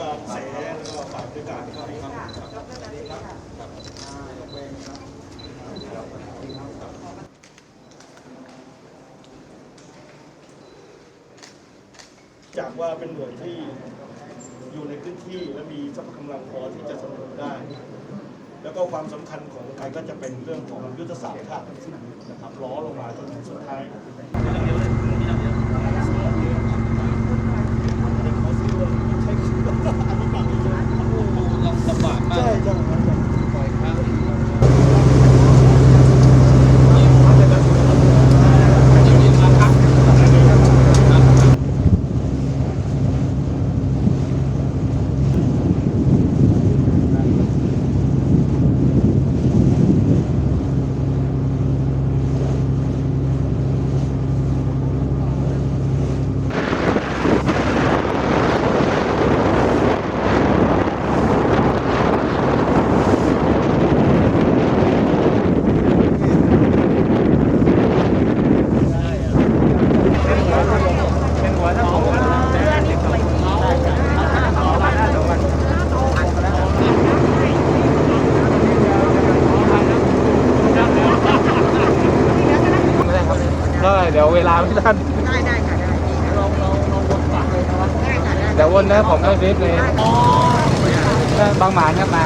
การเสแล้วก็ฝ่ายบริการครับจากว่าเป็นหน่วยที่อยู่ในพื้นที่และมีทรัพย์กำลังพอที่จะสนับสนุนได้ แล้วก็ความสำคัญของการก็จะเป็นเรื่องของยุทธศาสตร์ชาตินะครับล้อลงมาจนถึงสุดท้าย ลำบากมาก ใช่ใช่ครับ บ่อยครั้งจะมีมาพัก ได้เดี๋ยวเวลาไม่ทันได้ได้ค่ะได้ดีค่ะเราเราเราวนกลับเลยนะได้ค่ะได้เดี๋ยววนนะผมให้รีบเลยบางหมานครับมา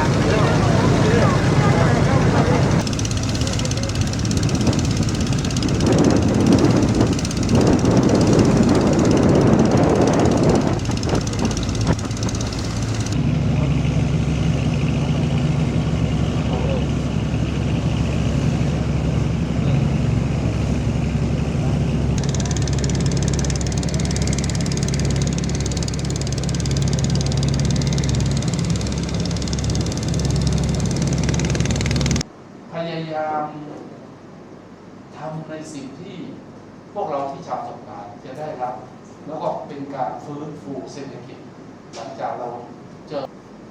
ทำในสิ่งที่พวกเราที่ชาวสงขลาจะได้รับ แล้วก็เป็นการฟื้นฟูเศรษฐกิจ หลังจากเราเจอ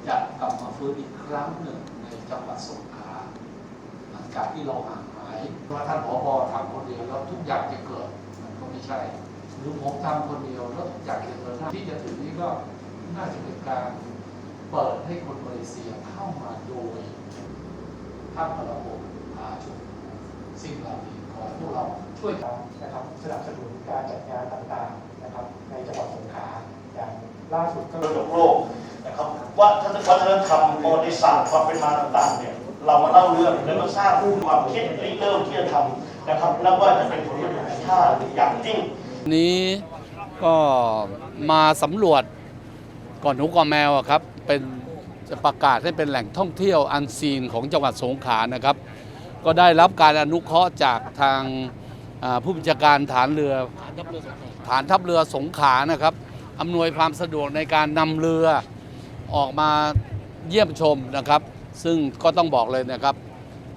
จะกลับมาฟื้นอีกครั้งหนึ่งในจังหวัดสงขลาหลังจากที่เราห่างหายว่าท่านผอบทำคนเดียวแล้วทุกอย่างจะเกิดมันก็ไม่ใช่ หรือผมทำคนเดียวแล้วทุกอย่างจะเกิดที่จะถึงนี้ก็น่าจะเป็นการเปิดให้คนมาเลเซียเข้ามาโดยท่านระบบอาชุมสิ่งเหล่านี้ พวกเราช่วยกันนะครับสนับสนุนการจัดงานต่างๆนะครับในจังหวัดสงขลาอย่างล่าสุดก็ระดับโลกนะครับว่าวัฒนธรรมประวัติศาสตร์ความเป็นมาต่างๆเนี่ยเรามาเล่าเรื่องแล้วก็สร้างความคิดริเริ่มที่จะทำนะครับนับว่าจะเป็นผลประโยชน์ของชาติอย่างยิ่งนี้ก็มาสำรวจก่อนหนูก่อนแมวอะครับเป็นจะประกาศให้เป็นแหล่งท่องเที่ยวอันซีนของจังหวัดสงขลานะครับ ก็ได้รับการอนุเคราะห์จากทางผู้บัญชาการฐานเรือฐานทัพเรือสงขานะครับอำนวยความสะดวกในการนำเรือออกมาเยี่ยมชมนะครับ ซึ่งก็ต้องบอกเลยนะครับ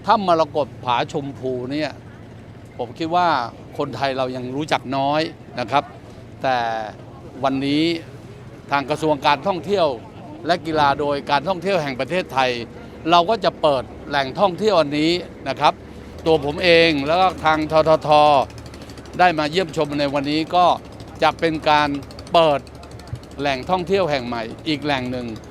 ถ้ำมรกตผาชมพูเนี่ยผมคิดว่าคนไทยเรายังรู้จักน้อยนะครับ แต่วันนี้ทางกระทรวงการท่องเที่ยวและกีฬาโดยการท่องเที่ยวแห่งประเทศไทย เราก็จะเปิด แหล่งท่องเที่ยวอันนี้นะครับ ตัวผมเองแล้วก็ทางทททได้มาเยี่ยมชมในวันนี้ก็จะเป็นการเปิดแหล่งท่องเที่ยวแห่งใหม่อีกแหล่งหนึ่ง